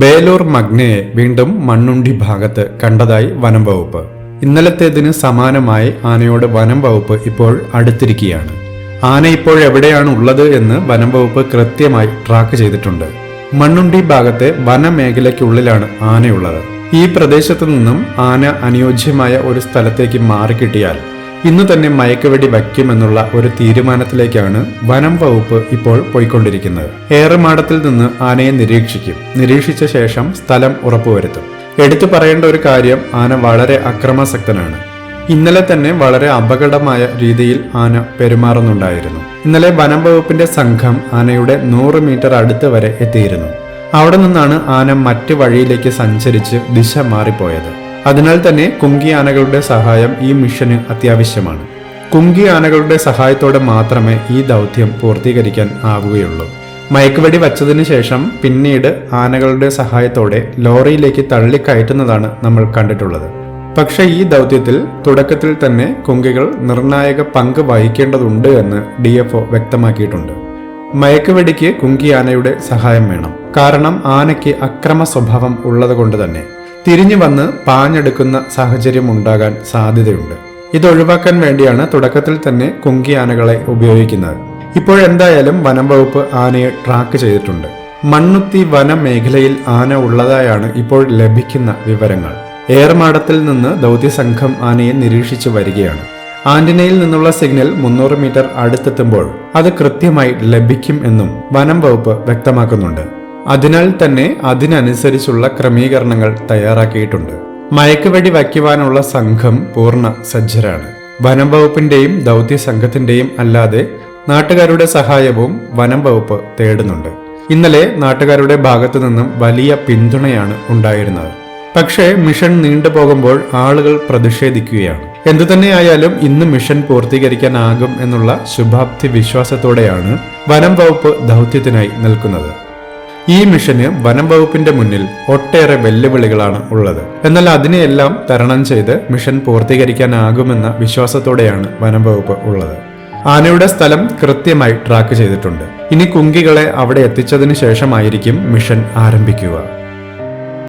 ബേലൂർ മഗ്നയെ വീണ്ടും മണ്ണുണ്ടി ഭാഗത്ത് കണ്ടതായി വനം വകുപ്പ്. ഇന്നലത്തേതിന് സമാനമായി ആനയോട് വനം വകുപ്പ് ഇപ്പോൾ അടുത്തിരിക്കുകയാണ്. ആന ഇപ്പോൾ എവിടെയാണ് ഉള്ളത് എന്ന് വനം വകുപ്പ് കൃത്യമായി ട്രാക്ക് ചെയ്തിട്ടുണ്ട്. മണ്ണുണ്ടി ഭാഗത്തെ വനമേഖലയ്ക്കുള്ളിലാണ് ആനയുള്ളത്. ഈ പ്രദേശത്തു നിന്നും ആന അനുയോജ്യമായ ഒരു സ്ഥലത്തേക്ക് മാറിക്കിട്ടിയാൽ ഇന്ന് തന്നെ മയക്കുവെടി വയ്ക്കുമെന്നുള്ള ഒരു തീരുമാനത്തിലേക്കാണ് വനം വകുപ്പ് ഇപ്പോൾ പോയിക്കൊണ്ടിരിക്കുന്നത്. ഏറമാടത്തിൽ നിന്ന് ആനയെ നിരീക്ഷിക്കും. നിരീക്ഷിച്ച ശേഷം സ്ഥലം ഉറപ്പുവരുത്തും. എടുത്തു പറയേണ്ട ഒരു കാര്യം ആന വളരെ അക്രമാസക്തനാണ്. ഇന്നലെ തന്നെ വളരെ അപകടമായ രീതിയിൽ ആന പെരുമാറുന്നുണ്ടായിരുന്നു. ഇന്നലെ വനം വകുപ്പിന്റെ സംഘം ആനയുടെ നൂറ് മീറ്റർ അടുത്ത് വരെ എത്തിയിരുന്നു. അവിടെ നിന്നാണ് ആന മറ്റു വഴിയിലേക്ക് സഞ്ചരിച്ച് ദിശ മാറിപ്പോയത്. അതിനാൽ തന്നെ കുങ്കി ആനകളുടെ സഹായം ഈ മിഷന് അത്യാവശ്യമാണ്. കുങ്കി ആനകളുടെ സഹായത്തോടെ മാത്രമേ ഈ ദൗത്യം പൂർത്തീകരിക്കാൻ ആവുകയുള്ളൂ. മയക്കുവെടി വച്ചതിന് ശേഷം പിന്നീട് ആനകളുടെ സഹായത്തോടെ ലോറിയിലേക്ക് തള്ളിക്കയറ്റുന്നതാണ് നമ്മൾ കണ്ടിട്ടുള്ളത്. പക്ഷേ ഈ ദൗത്യത്തിൽ തുടക്കത്തിൽ തന്നെ കുങ്കികൾ നിർണായക പങ്ക് വഹിക്കേണ്ടതുണ്ട് എന്ന് ഡി എഫ് വ്യക്തമാക്കിയിട്ടുണ്ട്. മയക്കുവെടിക്ക് കുങ്കി ആനയുടെ സഹായം വേണം. കാരണം ആനയ്ക്ക് അക്രമ സ്വഭാവം ഉള്ളതുകൊണ്ട് തന്നെ. തിരിഞ്ഞു വന്ന് പാഞ്ഞെടുക്കുന്ന സാഹചര്യം ഉണ്ടാകാൻ സാധ്യതയുണ്ട്. ഇത് ഒഴിവാക്കാൻ വേണ്ടിയാണ് തുടക്കത്തിൽ തന്നെ കുങ്കി ആനകളെ ഉപയോഗിക്കുന്നത്. ഇപ്പോഴെന്തായാലും വനം വകുപ്പ് ആനയെ ട്രാക്ക് ചെയ്തിട്ടുണ്ട്. മണ്ണുത്തി വന മേഖലയിൽ ആന ഉള്ളതായാണ് ഇപ്പോൾ ലഭിക്കുന്ന വിവരങ്ങൾ. ഏർമാടത്തിൽ നിന്ന് ദൗത്യസംഘം ആനയെ നിരീക്ഷിച്ചു വരികയാണ്. ആന്റിനയിൽ നിന്നുള്ള സിഗ്നൽ മുന്നൂറ് മീറ്റർ അടുത്തെത്തുമ്പോൾ അത് കൃത്യമായി ലഭിക്കും എന്നും വനം വകുപ്പ് വ്യക്തമാക്കുന്നുണ്ട്. അതിനാൽ തന്നെ അതിനനുസരിച്ചുള്ള ക്രമീകരണങ്ങൾ തയ്യാറാക്കിയിട്ടുണ്ട്. മയക്കുവെടി വയ്ക്കുവാനുള്ള സംഘം പൂർണ സജ്ജരാണ്. വനം വകുപ്പിന്റെയും ദൗത്യ സംഘത്തിന്റെയും അല്ലാതെ നാട്ടുകാരുടെ സഹായവും വനം വകുപ്പ് തേടുന്നുണ്ട്. ഇന്നലെ നാട്ടുകാരുടെ ഭാഗത്തു നിന്നും വലിയ പിന്തുണയാണ് ഉണ്ടായിരുന്നത്. പക്ഷേ മിഷൻ നീണ്ടുപോകുമ്പോൾ ആളുകൾ പ്രതിഷേധിക്കുകയാണ്. എന്തു തന്നെയായാലും ഇന്ന് മിഷൻ പൂർത്തീകരിക്കാനാകും എന്നുള്ള ശുഭാപ്തി വിശ്വാസത്തോടെയാണ് വനം വകുപ്പ് ദൗത്യത്തിനായി നിൽക്കുന്നത്. ഈ മിഷന് വനം വകുപ്പിന്റെ മുന്നിൽ ഒട്ടേറെ വെല്ലുവിളികളാണ് ഉള്ളത്. എന്നാൽ അതിനെയെല്ലാം തരണം ചെയ്ത് മിഷൻ പൂർത്തീകരിക്കാനാകുമെന്ന വിശ്വാസത്തോടെയാണ് വനം വകുപ്പ് ഉള്ളത്. ആനയുടെ സ്ഥലം കൃത്യമായി ട്രാക്ക് ചെയ്തിട്ടുണ്ട്. ഇനി കുങ്കികളെ അവിടെ എത്തിച്ചതിനു ശേഷമായിരിക്കും മിഷൻ ആരംഭിക്കുക.